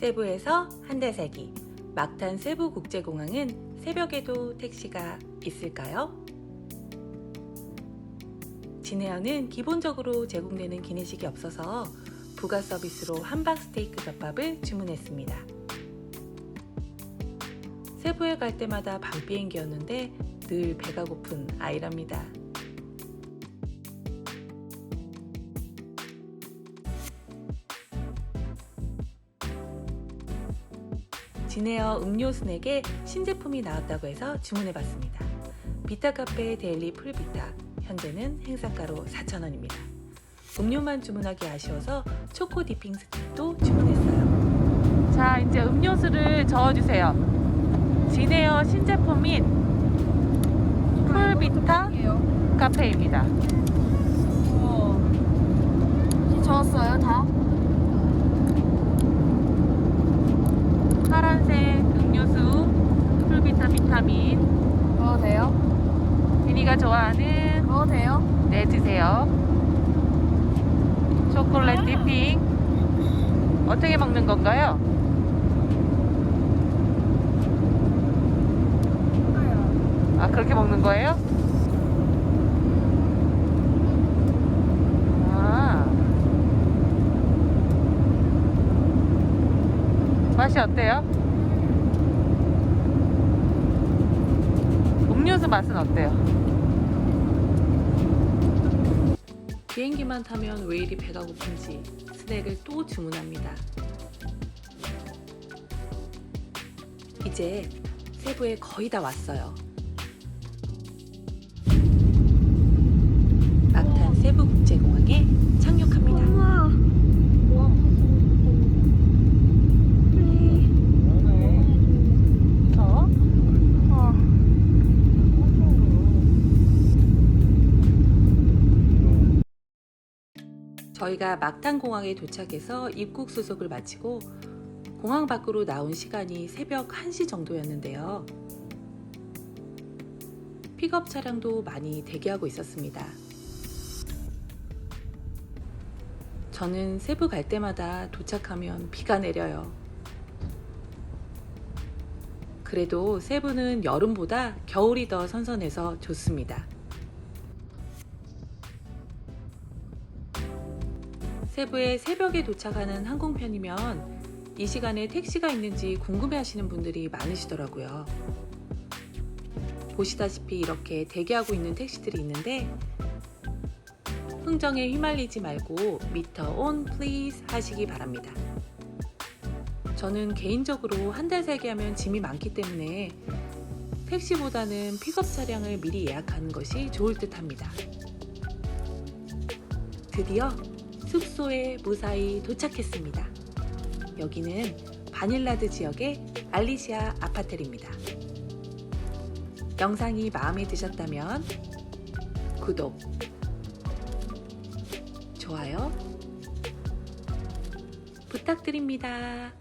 세부에서 한달 살기 막탄 세부 국제공항은 새벽에도 택시가 있을까요? 진해어는 기본적으로 제공되는 기내식이 없어서 부가 서비스로 함박 스테이크 덮밥을 주문했습니다. 세부에 갈 때마다 밤 비행기였는데 늘 배가 고픈 아이랍니다. 진에어 음료 스낵에 신제품이 나왔다고 해서 주문해봤습니다. 비타 카페 데일리 풀비타 현재는 행사가로 4,000원입니다. 음료만 주문하기 아쉬워서 초코 디핑 스틱도 주문했어요. 자 이제 음료수를 저어주세요. 진에어 신제품 인 풀비타 카페입니다. 적었어요 다? 파란색 음료수 풀비타 비타민 먹어도 돼요? 진이가 좋아하는 먹어도 돼요? 네 드세요. 초콜릿 디핑 어떻게 먹는 건가요? 아 그렇게 먹는 거예요? 아 맛이 어때요? 음료수 맛은 어때요? 비행기만 타면 왜 이리 배가 고픈지 스낵을 또 주문합니다. 이제 세부에 거의 다 왔어요. 저희가 막탄 공항에 도착해서 입국 수속을 마치고 공항 밖으로 나온 시간이 새벽 1시 정도였는데요. 픽업 차량도 많이 대기하고 있었습니다. 저는 세부 갈 때마다 도착하면 비가 내려요. 그래도 세부는 여름보다 겨울이 더 선선해서 좋습니다. 세부에 새벽에 도착하는 항공편이면 이 시간에 택시가 있는지 궁금해 하시는 분들이 많으시더라고요. 보시다시피 이렇게 대기하고 있는 택시들이 있는데 흥정에 휘말리지 말고 미터 온 플리즈 하시기 바랍니다. 저는 개인적으로 한 달 살기 하면 짐이 많기 때문에 택시보다는 픽업 차량을 미리 예약하는 것이 좋을 듯 합니다. 드디어 숙소에 무사히 도착했습니다. 여기는 바닐라드 지역의 알리시아 아파텔입니다. 영상이 마음에 드셨다면 구독, 좋아요 부탁드립니다.